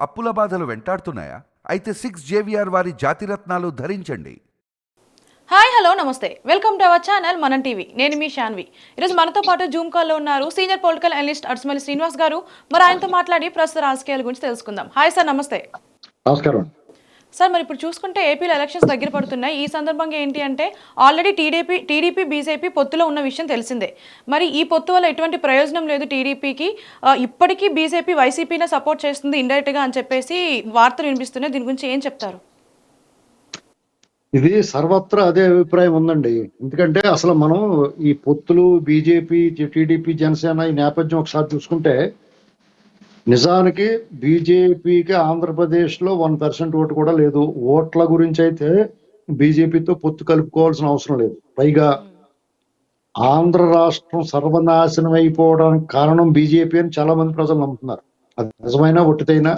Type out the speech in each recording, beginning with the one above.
అప్పుల బాధలు వెంటాడుతున్నాయా? అయితే సిక్స్ జేవిఆర్ వారి జాతిరత్నాలు ధరించండి. హాయ్ హలో నమస్తే. Welcome to our channel Manam TV. నేను మీ శాన్వి ఈరోజు మనతో పాటు జూమ్ కాల్లో ఉన్నారు senior political analyst Adusumilli Srinivas గారు. మరి ఆయనతో మాట్లాడి ప్రస్తుత రాజకీయాల గురించి తెలుసుకుందాం. హాయ్ సార్ నమస్తే. నమస్కారం. సార్ మరి ఇప్పుడు చూసుకుంటే ఏపీలో ఎలక్షన్స్ దగ్గర పడుతున్నాయి. ఈ సందర్భంగా ఏంటి అంటే ఆల్రెడీ టీడీపీ టీడీపీ బీజేపీ పొత్తులో ఉన్న విషయం తెలిసిందే. మరి ఈ పొత్తు వల్ల ఎటువంటి ప్రయోజనం లేదు టీడీపీకి. ఇప్పటికీ బీజేపీ వైసీపీనే సపోర్ట్ చేస్తుంది ఇండైరెక్ట్గా అని చెప్పేసి వార్తలు వినిపిస్తున్నాయి. దీని గురించి ఏం చెప్తారు? ఇది సర్వత్రా అదే అభిప్రాయం ఉందండి. ఎందుకంటే అసలు మనం ఈ పొత్తులు బీజేపీ టీడీపీ జనసేన ఈ నేపథ్యం ఒకసారి చూసుకుంటే నిజానికి బీజేపీకి ఆంధ్రప్రదేశ్లో వన్ పర్సెంట్ ఓటు కూడా లేదు. ఓట్ల గురించి అయితే బీజేపీతో పొత్తు కలుపుకోవాల్సిన అవసరం లేదు. పైగా ఆంధ్ర రాష్ట్రం సర్వనాశనం అయిపోవడానికి కారణం బీజేపీ అని చాలా మంది ప్రజలు నమ్ముతున్నారు. అది నిజమైన ఒట్టిదైనా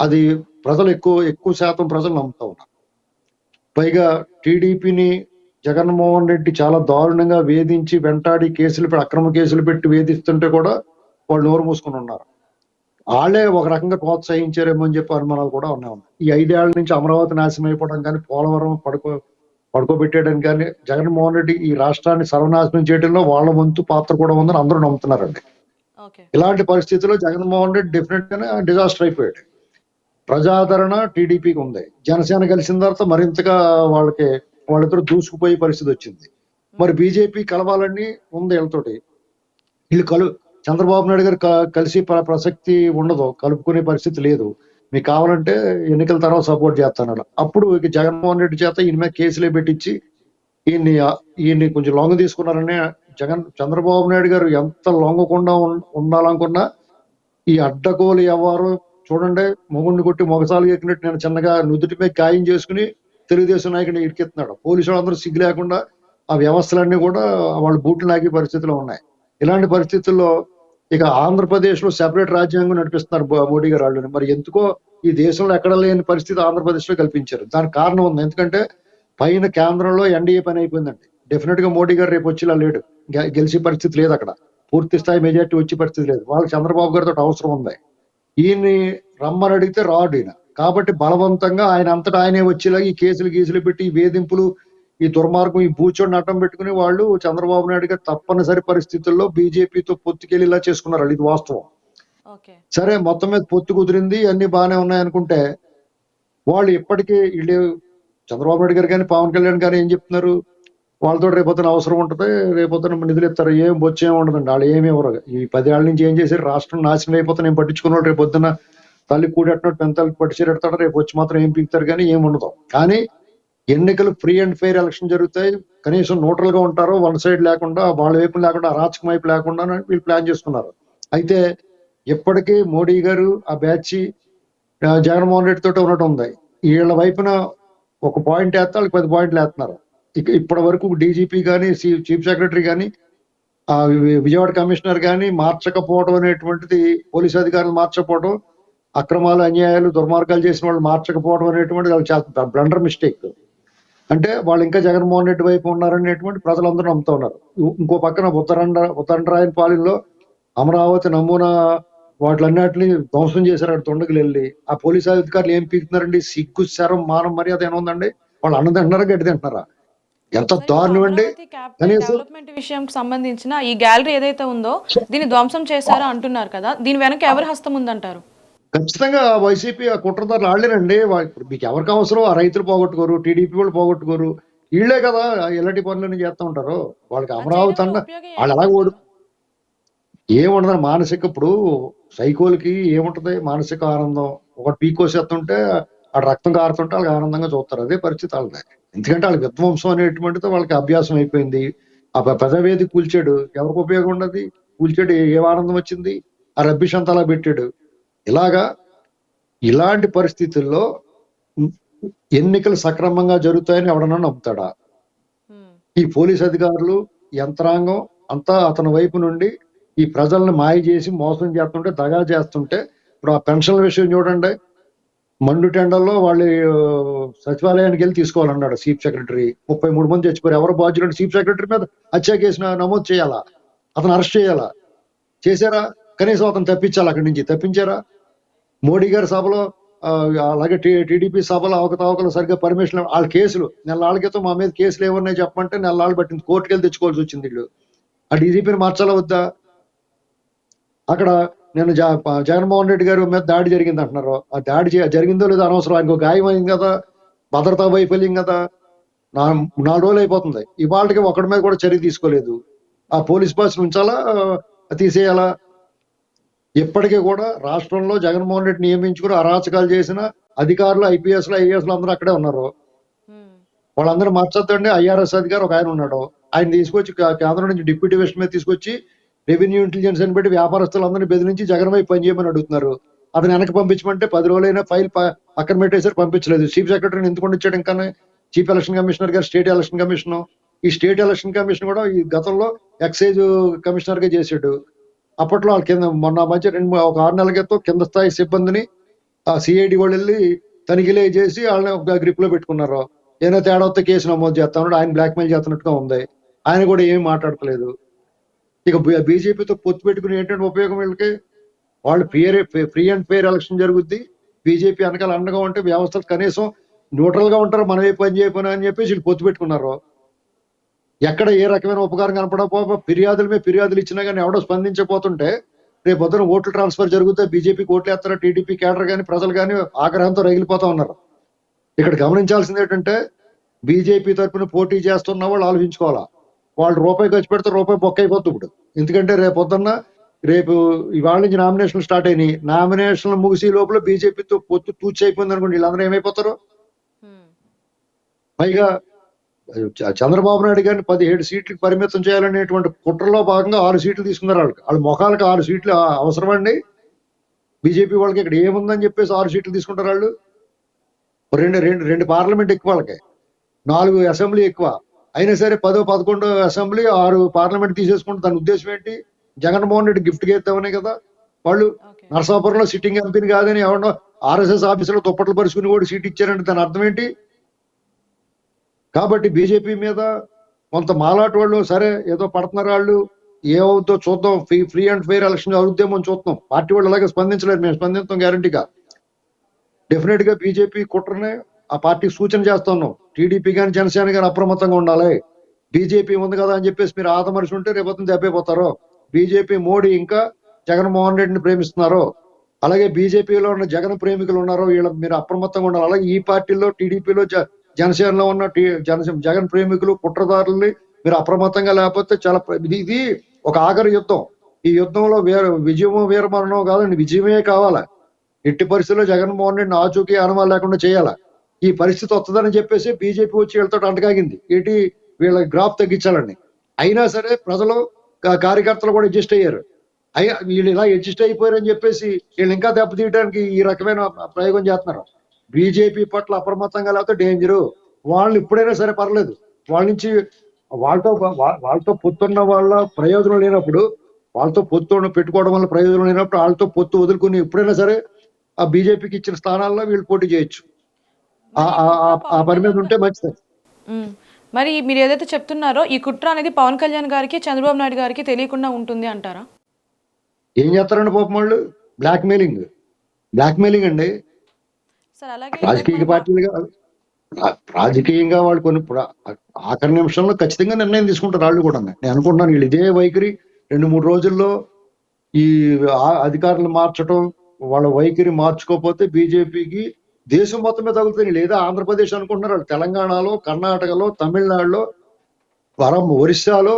అది ప్రజలు ఎక్కువ ఎక్కువ శాతం ప్రజలు నమ్ముతా ఉన్నారు. పైగా టీడీపీని జగన్మోహన్ రెడ్డి చాలా దారుణంగా వేధించి వెంటాడి కేసులు పెట్టి అక్రమ కేసులు పెట్టి వేధిస్తుంటే కూడా వాళ్ళు నోరు మూసుకుని ఉన్నారు. వాళ్ళే ఒక రకంగా ప్రోత్సహించారేమో అని చెప్పి అనుమానాలు కూడా ఉన్నాయి. ఉన్నాయి ఈ ఐదేళ్ళ నుంచి అమరావతి నాశనం అయిపోవడం కానీ పోలవరం పడుకో పడుకోబెట్టేయడం కానీ జగన్మోహన్ రెడ్డి ఈ రాష్ట్రాన్ని సర్వనాశనం చేయడంలో వాళ్ళ వంతు పాత్ర కూడా ఉందని అందరూ నమ్ముతున్నారండి. ఇలాంటి పరిస్థితుల్లో జగన్మోహన్ రెడ్డి డెఫినెట్ గానే డిజాస్టర్ అయిపోయాడు. ప్రజాదరణ టీడీపీకి ఉంది. జనసేన కలిసిన తర్వాత మరింతగా వాళ్ళకి వాళ్ళిద్దరు దూసుకుపోయే పరిస్థితి వచ్చింది. మరి బీజేపీ కలవాలని ఉంది వీళ్ళతోటి. వీళ్ళు కలు చంద్రబాబు నాయుడు గారు కలిసి ప్రసక్తి ఉండదు కలుపుకునే పరిస్థితి లేదు. మీకు కావాలంటే ఎన్నికల తర్వాత సపోర్ట్ చేస్తాను అప్పుడు ఇక జగన్మోహన్ రెడ్డి చేత ఈయన మీద కేసులే పెట్టించి ఈయన్ని ఈయన్ని కొంచెం లొంగ తీసుకున్నారని జగన్ చంద్రబాబు నాయుడు గారు ఎంత లొంగకుండా ఉండాలనుకున్నా ఈ అడ్డగోలు వ్యవహారం చూడండి మొగుడిని కొట్టి మొగసాలు ఎక్కినట్టు నేను చిన్నగా నుదుటి మీద గాయం చేసుకుని తెలుగుదేశం నాయకుడిని ఇరికెత్తున్నాడు పోలీసు వాళ్ళందరూ సిగ్గు లేకుండా ఆ వ్యవస్థలన్నీ కూడా వాళ్ళు బూట్లు నాకే పరిస్థితిలో ఉన్నాయి. ఇలాంటి పరిస్థితుల్లో ఇక ఆంధ్రప్రదేశ్లో సెపరేట్ రాజ్యాంగం నడిపిస్తున్నారు మోడీ గారు వాళ్ళు మరి ఎందుకో ఈ దేశంలో ఎక్కడ లేని పరిస్థితి ఆంధ్రప్రదేశ్లో కల్పించారు. దానికి కారణం ఉంది. ఎందుకంటే పైన కేంద్రంలో ఎన్డీఏ పని అయిపోయిందండి. డెఫినెట్గా మోడీ గారు రేపు వచ్చేలా లేడు. గె- గెలిచే పరిస్థితి లేదు అక్కడ. పూర్తి స్థాయి మెజార్టీ వచ్చే పరిస్థితి లేదు. వాళ్ళకి చంద్రబాబు గారితో అవసరం ఉంది. ఈయన్ని రమ్మని అడిగితే రాడు ఈయన. కాబట్టి బలవంతంగా ఆయన అంతటా ఆయనే వచ్చేలా ఈ కేసులు గీసులు పెట్టి ఈ వేధింపులు ఈ దుర్మార్గం ఈ బూచోడిని అడ్డం పెట్టుకుని వాళ్ళు చంద్రబాబు నాయుడు గారు తప్పనిసరి పరిస్థితుల్లో బీజేపీతో పొత్తుకెళ్ళేలా చేసుకున్నారు. వాళ్ళు. ఇది వాస్తవం. సరే మొత్తం మీద పొత్తు కుదిరింది అన్ని బాగానే ఉన్నాయనుకుంటే వాళ్ళు ఇప్పటికీ వీళ్ళు చంద్రబాబు నాయుడు గారు కానీ పవన్ కళ్యాణ్ గారు ఏం చెప్తున్నారు? వాళ్ళతో రేపొద్దున అవసరం ఉంటుంది రేపొద్దున నిధులు ఇస్తారు ఏం బొచ్చేం ఉండదండి. వాళ్ళు ఏమి ఇవ్వరు. ఈ పదేళ్ళ నుంచి ఏం చేశారు? రాష్ట్రం నాశనం అయిపోతే నేను పట్టించుకున్నాడు రేపు పొద్దున తల్లి కూడెట్టినట్టు పెంతలు పట్టించేడతాడు రేపు వచ్చి మాత్రం ఏం పీకుతారు కానీ ఏం ఉండదు. కానీ ఎన్నికలు ఫ్రీ అండ్ ఫెయిర్ ఎలక్షన్ జరుగుతాయి. కనీసం న్యూట్రల్గా ఉంటారు వన్ సైడ్ లేకుండా వాళ్ళ వైపు లేకుండా అరాచకం వైపు లేకుండా వీళ్ళు ప్లాన్ చేసుకున్నారు. అయితే ఇప్పటికీ మోడీ గారు ఆ బ్యాచ్ జగన్మోహన్ రెడ్డి తోటి ఉన్నట్టు ఉంది. వీళ్ళ వైపున ఒక పాయింట్ వేస్తే వాళ్ళకి పది పాయింట్లు వేస్తున్నారు. ఇక ఇప్పటి వరకు డీజీపీ కానీ చీఫ్ సెక్రటరీ కానీ ఆ విజయవాడ కమిషనర్ కానీ మార్చకపోవడం అనేటువంటిది పోలీస్ అధికారులు మార్చకపోవడం అక్రమాలు అన్యాయాలు దుర్మార్గాలు చేసిన వాళ్ళు మార్చకపోవడం అనేటువంటిది వాళ్ళు బ్లండర్ మిస్టేక్. అంటే వాళ్ళు ఇంకా జగన్మోహన్ రెడ్డి వైపు ఉన్నారనేటువంటి ప్రజలందరూ నమ్ముతా ఉన్నారు. ఇంకో పక్కన ఉత్తరాంధ్ర ఉత్తరాంధ్రాయన పాలెంలో అమరావతి నమూనా వాటిలన్నిటిని ధ్వంసం చేశారు అక్కడ తొండకి వెళ్ళి ఆ పోలీస్ అధికారులు ఏం పీకుతున్నారండి? సిగ్గు శరం మానం మర్యాద ఏమైనా ఉందండి? వాళ్ళు అన్నం తింటున్నారా గడ్డి తింటున్నారా? ఎంత దారుణం అండి డెవలప్మెంట్ విషయం సంబంధించిన ఈ గ్యాలరీ ఏదైతే ఉందో దీన్ని ధ్వంసం చేశారా అంటున్నారు కదా? దీని వెనక ఎవరి హస్తం ఉందంటారు? ఖచ్చితంగా వైసీపీ ఆ కుట్రదారులు వాళ్ళేనండి మీకు ఎవరికి అవసరం ఆ రైతులు పోగొట్టుకోరు టీడీపీ వాళ్ళు పోగొట్టుకోరు. వీళ్ళే కదా ఇలాంటి పనులన్నీ చేస్తూ ఉంటారు. వాళ్ళకి అమరావతి అన్న వాళ్ళు అలాగ ఓడు ఏముండదు మానసిక ఇప్పుడు సైకోలకి ఏముంటది? మానసిక ఆనందం. ఒకటి పీకోసేస్తుంటే ఆ రక్తం కారుతుంటే వాళ్ళకి ఆనందంగా చూస్తారు. అదే పరిస్థితి వాళ్ళది. ఎందుకంటే వాళ్ళకి విధ్వంసం అనేటువంటిది వాళ్ళకి అభ్యాసం అయిపోయింది. ఆ పెదవేది కూల్చాడు. ఎవరికి ఉపయోగం ఉండదు? కూల్చాడు. ఏ- ఏ ఆనందం వచ్చింది? ఆ రబ్బిష్ అంతా అలా పెట్టాడు. ఇలాగా ఇలాంటి పరిస్థితుల్లో ఎన్నికలు సక్రమంగా జరుగుతాయని ఎవడన్నా నమ్ముతాడా. ఈ పోలీస్ అధికారులు యంత్రాంగం అంతా అతని వైపు నుండి ఈ ప్రజల్ని మాయ చేసి మోసం చేస్తుంటే దగా చేస్తుంటే ఇప్పుడు ఆ పెన్షన్ల విషయం చూడండి. మండు టెండర్లో వాళ్ళు సచివాలయానికి వెళ్ళి తీసుకోవాలన్నాడు చీఫ్ సెక్రటరీ. ముప్పై మూడు మంది చచ్చిపోయారు. ఎవరు బాధ్యులు చీఫ్ సెక్రటరీ మీద హత్య కేసు నమోదు చేయాలా? అతను అరెస్ట్ చేయాలా? చేశారా? కనీసం అతను తప్పించాలి అక్కడి నుంచి? తప్పించారా? మోడీ గారి సభలో అలాగే అలాగే టీడీపీ సభలో అవకతవకలు సరిగ్గా పర్మిషన్ వాళ్ళ కేసులు నెలల క్రితం మా మీద కేసులు ఏమన్నాయి చెప్పమంటే నెలలు పట్టింది. కోర్టుకి వెళ్ళి తెచ్చుకోవాల్సి వచ్చింది వీళ్ళు. ఆ డీజీపీని మార్చాలా వద్దా? అక్కడ నేను జ- జగన్మోహన్ రెడ్డి గారి మీద దాడి జరిగింది అంటున్నారు. ఆ దాడి జరిగిందో లేదో అనవసరం. ఆయనకు గాయం అయింది కదా? భద్రతా వైఫల్యం కదా? నా నాలుగు రోజులు అయిపోతుంది. ఇవాళకి ఒకటి మీద కూడా చర్య తీసుకోలేదు. ఆ పోలీస్ బాస్ ఉంచాలా? తీసేయాలా? ఇప్పటికీ కూడా రాష్ట్రంలో జగన్మోహన్ రెడ్డి నియమించుకుని అరాచకాలు చేసిన అధికారులు ఐపీఎస్లు ఐఏఎస్లు అందరూ అక్కడే ఉన్నారు. వాళ్ళందరూ మార్చొద్దండి. ఐఆర్ఎస్ అధికారి ఒక ఆయన ఉన్నాడు. ఆయన తీసుకొచ్చి కేంద్రం నుంచి డిప్యూటీ వెస్ట్ మీద తీసుకొచ్చి రెవెన్యూ ఇంటెలిజెన్స్ అని పెట్టి వ్యాపారస్తులందరినీ బెదిరించి జగన్ వైపు పనిచేయమని అడుగుతున్నారు. అతను వెనక్కి పంపించమంటే పది రోజులైనా ఫైల్ పక్కన పెట్టేసారు పంపించలేదు. చీఫ్ సెక్రటరీని ఎందుకు ఇచ్చాడు ఇంకా? చీఫ్ ఎలక్షన్ కమిషనర్ గారు స్టేట్ ఎలక్షన్ కమిషన్. ఈ స్టేట్ ఎలక్షన్ కమిషన్ కూడా ఈ గతంలో ఎక్సైజ్ కమిషనర్గా చేసాడు అప్పట్లో వాళ్ళ కింద మొన్న మధ్య రెండు ఒక ఆరు నెలల క్రితం కింద స్థాయి సిబ్బందిని ఆ సిఐడి వాళ్ళు వెళ్ళి తనిఖీలే చేసి వాళ్ళని ఒక గ్రిప్లో పెట్టుకున్నారు. ఏదైనా తేడా వస్తే కేసు నమోదు చేస్తాడు ఆయన బ్లాక్మెయిల్ చేస్తున్నట్టుగా ఉంది. ఆయన కూడా ఏమీ మాట్లాడతలేదు. ఇక బీజేపీతో పొత్తు పెట్టుకుని ఏంటంటే ఉపయోగం వీళ్ళకి? వాళ్ళు fear free and fair election జరుగుద్ది. బీజేపీ వెనకాల అండగా ఉంటే వ్యవస్థలు కనీసం న్యూట్రల్గా ఉంటారు. మనమే పని చేయకపోయినా అని చెప్పేసి వీళ్ళు పొత్తు పెట్టుకున్నారు. ఎక్కడ ఏ రకమైన ఉపకారం కనపడకపో ఫిర్యాదుల మీద ఫిర్యాదులు ఇచ్చినా కానీ ఎవడో స్పందించకపోతుంటే రేపు పొద్దున ఓట్లు ట్రాన్స్ఫర్ జరిగితే బీజేపీకి ఓట్లు వేస్తారా టీడీపీ కేడర్ కానీ ప్రజలు కానీ ఆగ్రహంతో రగిలిపోతా ఉన్నారు. ఇక్కడ గమనించాల్సింది ఏంటంటే బీజేపీ తరపున పోటీ చేస్తున్న వాళ్ళు ఆలోచించుకోవాలా. వాళ్ళు రూపాయి ఖర్చు పెడితే రూపాయి బొక్క అయిపోతుంది ఇప్పుడు. ఎందుకంటే రేపు పొద్దున్న రేపు ఇవాళ నుంచి నామినేషన్ స్టార్ట్ అయినాయి. నామినేషన్ ముగిసి లోపల బీజేపీతో పొత్తు తూచి అయిపోయింది అనుకోండి వీళ్ళందరూ ఏమైపోతారు? పైగా చంద్రబాబు నాయుడు గారిని పదిహేడు సీట్లకు పరిమితం చేయాలనేటువంటి కుట్రలో భాగంగా ఆరు సీట్లు తీసుకున్నారు వాళ్ళకి వాళ్ళ ముఖాలకు ఆరు సీట్లు అవసరమండి. బీజేపీ వాళ్ళకి ఇక్కడ ఏముందని చెప్పేసి ఆరు సీట్లు తీసుకుంటారు వాళ్ళు రెండు రెండు రెండు పార్లమెంట్ ఎక్కువ వాళ్ళకి. నాలుగు అసెంబ్లీ ఎక్కువ. అయినా సరే పదో పదకొండో అసెంబ్లీ ఆరు పార్లమెంట్ తీసేసుకుంటే దాని ఉద్దేశం ఏంటి? జగన్మోహన్ రెడ్డి గిఫ్ట్ ఇద్దామనే కదా. వాళ్ళు నరసాపురంలో సిట్టింగ్ ఎంపీని కాదని ఎవరినో ఆర్ఎస్ఎస్ ఆఫీసులో దుప్పట్లు పరుచుకుని కూడా సీట్ ఇచ్చారంటే దాని అర్థం ఏంటి? కాబట్టి బీజేపీ మీద కొంత మాలాటి వాళ్ళు సరే ఏదో పడుతున్నారు వాళ్ళు ఏమవుద్దో చూద్దాం. Free free and fair election అవుద్దేమో అని చూద్దాం. పార్టీ వాళ్ళు అలాగే స్పందించలేదు మేము స్పందిస్తాం గ్యారంటీగా. డెఫినెట్గా బీజేపీ కుట్రనే ఆ పార్టీకి సూచన చేస్తున్నాం. టీడీపీ కానీ జనసేన కానీ అప్రమత్తంగా ఉండాలి. బీజేపీ ఉంది కదా అని చెప్పేసి మీరు ఆదమరిచి ఉంటే రేపొద్దున దెబ్బైపోతారు. బీజేపీ మోడీ ఇంకా జగన్మోహన్ రెడ్డిని ప్రేమిస్తున్నారు. అలాగే బీజేపీలో ఉన్న జగన్ ప్రేమికులు ఉన్నారు వీళ్ళ మీరు అప్రమత్తంగా ఉండాలి. అలాగే ఈ పార్టీలో టీడీపీలో జనసేనలో ఉన్న జనసేన జగన్ ప్రేమికులు కుట్రదారుల్ని మీరు అప్రమత్తంగా లేకపోతే చాలా ఇది ఒక ఆఖరి యుద్ధం. ఈ యుద్ధంలో వీర విజయమో వీరమరణం కాదండి విజయమే కావాలా? ఎట్టి పరిస్థితుల్లో జగన్మోహన్ రెడ్డి ఆచూకీ అనుమానం లేకుండా చేయాలా? ఈ పరిస్థితి వస్తుందని చెప్పేసి బీజేపీ వచ్చి వీళ్ళతో అంటకాగింది ఏంటి? వీళ్ళ గ్రాఫ్ తగ్గించాలని అయినా సరే ప్రజలు కార్యకర్తలు కూడా అడ్జస్ట్ అయ్యారు. అయ్యా వీళ్ళు ఇలా అడ్జస్ట్ అయిపోయారని చెప్పేసి వీళ్ళు ఇంకా దెబ్బతీయడానికి ఈ రకమైన ప్రయోగం చేస్తున్నారు. బీజేపీ పట్ల అప్రమత్తంగా లేకపోతే డేంజరు. వాళ్ళు ఇప్పుడైనా సరే పర్లేదు. వాళ్ళ నుంచి వాళ్ళతో వాళ్ళతో పొత్తున్న వాళ్ళ ప్రయోజనం లేనప్పుడు వాళ్ళతో పొత్తు పెట్టుకోవడం వల్ల ప్రయోజనం లేనప్పుడు వాళ్ళతో పొత్తు వదులుకుని ఎప్పుడైనా సరే ఆ బీజేపీకి ఇచ్చిన స్థానాల్లో వీళ్ళు పోటీ చేయొచ్చు. ఆ- పని మీద ఉంటే మంచిది. మరి మీరు ఏదైతే చెప్తున్నారో ఈ కుట్ర అనేది పవన్ కళ్యాణ్ గారికి చంద్రబాబు నాయుడు గారికి తెలియకుండా ఉంటుంది అంటారా? ఏం చేస్తారండి పాపం వాళ్ళు? బ్లాక్ మెయిలింగ్ బ్లాక్ మెయిలింగ్ అండి. రాజకీయ పార్టీలుగా రాజకీయంగా వాళ్ళు కొన్ని ఆఖరి నిమిషంలో ఖచ్చితంగా నిర్ణయం తీసుకుంటారు వాళ్ళు కూడా. నేను అనుకుంటున్నాను వీళ్ళు ఇదే వైఖరి రెండు మూడు రోజుల్లో ఈ అధికారులు మార్చడం వాళ్ళ వైఖరి మార్చుకోకపోతే బీజేపీకి దేశం మొత్తం మీద తగులుతుంది. లేదా ఆంధ్రప్రదేశ్ అనుకుంటున్నారు వాళ్ళు. తెలంగాణలో కర్ణాటకలో తమిళనాడులో వరం ఒరిస్సాలో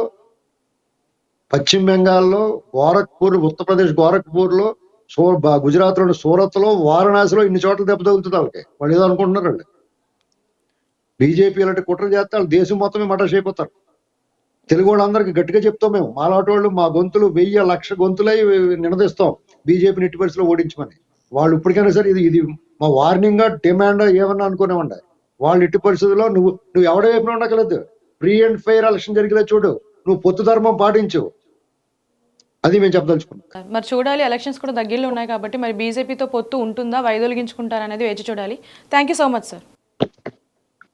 పశ్చిమ బెంగాల్లో గోరఖ్పూర్ ఉత్తరప్రదేశ్ గోరఖ్పూర్లో సో గుజరాత్లో సూరత్లో వారణాసిలో ఇన్ని చోట్ల దెబ్బ తగులుతుంది వాళ్ళకి. వాళ్ళు ఏదో అనుకుంటున్నారు వాళ్ళు. బీజేపీ ఇలాంటి కుట్ర చేస్తే వాళ్ళు దేశం మొత్తమే మటాష్ అయిపోతారు. తెలుగు వాళ్ళందరికీ గట్టిగా చెప్తాం మేము. మాలాటి వాళ్ళు మా గొంతులు వెయ్యి లక్ష గొంతులై నినదిస్తాం బీజేపీని నెట్టి పరిస్థితిలో ఓడించమని. వాళ్ళు ఇప్పటికైనా సరే ఇది ఇది మా వార్నింగ్ డిమాండ్ ఏమన్నా అనుకునేవండి వాళ్ళు ఇట్టి పరిస్థితుల్లో నువ్వు నువ్వు ఎవడ వైపున ఉండకలేదు ఫ్రీ అండ్ ఫెయిర్ ఎలక్షన్ జరిగేలా చూడు. నువ్వు పొత్తు ధర్మం పాటించు. అది మేము చెప్పదలుచుకున్నాం. మరి చూడాలి ఎలక్షన్స్ కూడా దగ్గరలో ఉన్నాయి కాబట్టి మరి బీజేపీతో పొత్తు ఉంటుందా? వైదొలిగించుకుంటారా అనేది వేచి చూడాలి. Thank you so much sir